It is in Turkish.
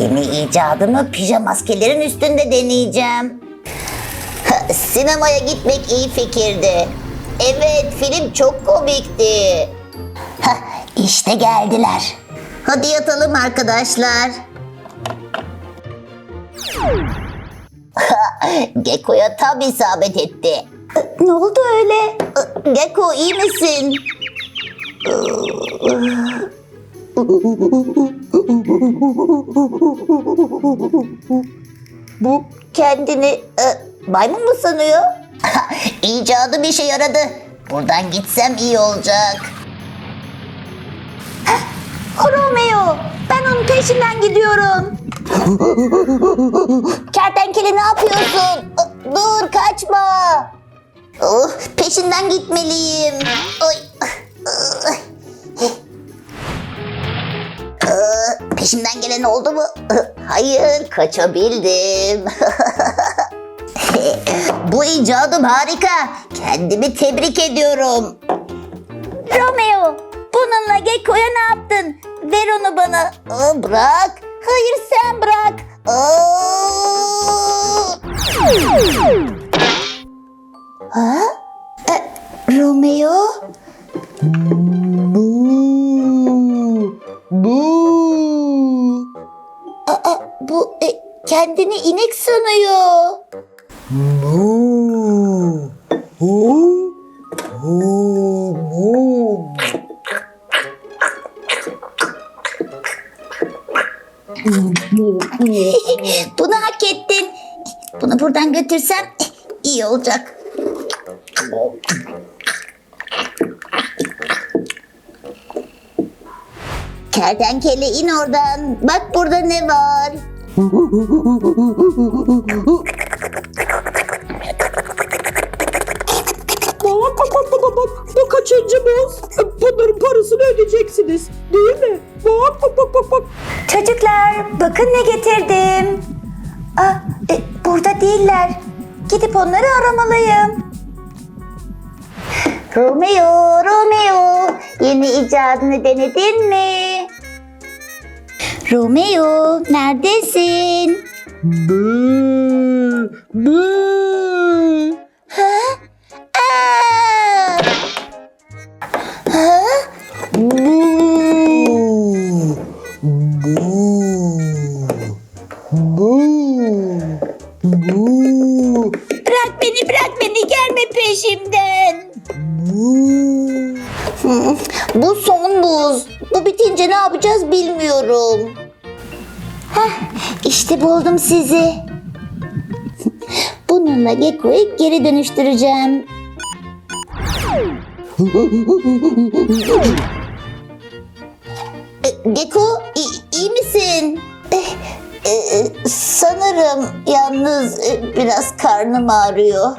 Yeni icadımı pijama maskelerin üstünde deneyeceğim. Sinemaya gitmek iyi fikirdi. Evet, film çok komikti. Hah, işte geldiler. Hadi yatalım arkadaşlar. Gekko'ya tam isabet etti. Ne oldu öyle? Gekko iyi misin? Bu kendini e, maymun mu sanıyor? İcadım işe yaradı. Buradan gitsem iyi olacak. Romeo, ben onun peşinden gidiyorum. Kertenkele ne yapıyorsun? Dur kaçma. Oh, peşinden gitmeliyim. Oy. Peşimden gelen oldu mu? Hayır, kaçabildim. Bu icadım harika. Kendimi tebrik ediyorum. Romeo, bununla Gekko'ya ne yaptın? Ver onu bana. Aa, bırak. Hayır sen bırak. Aa! Ha? E, Romeo? Kendini inek sanıyor. Bu. Bu. Bu. Bu. Bunu hak ettin. Bunu buradan götürsem iyi olacak. Kertenkele in oradan. Bak burada ne var. Bak bu kaçıncımız? Bunların parasını ödeyeceksiniz değil mi? Bak bak bak bak bak. Çocuklar bakın ne getirdim. Aa, e, burada değiller. Gidip onları aramalıyım. Romeo, Romeo, yeni icadını denedin mi? Romeo, neredesin? Bı, bı. Ha? Aa! Ha? Bu, bu, bu, bu, Bırak beni, bırak beni, gelme peşimden. bu. Bu son buz. Bu bitince ne yapacağız bilmiyorum. Heh, işte buldum sizi. Bununla Gekko'yu geri dönüştüreceğim. E, Gekko, i- iyi misin? Eh, e, e, sanırım yalnız e, biraz karnım ağrıyor.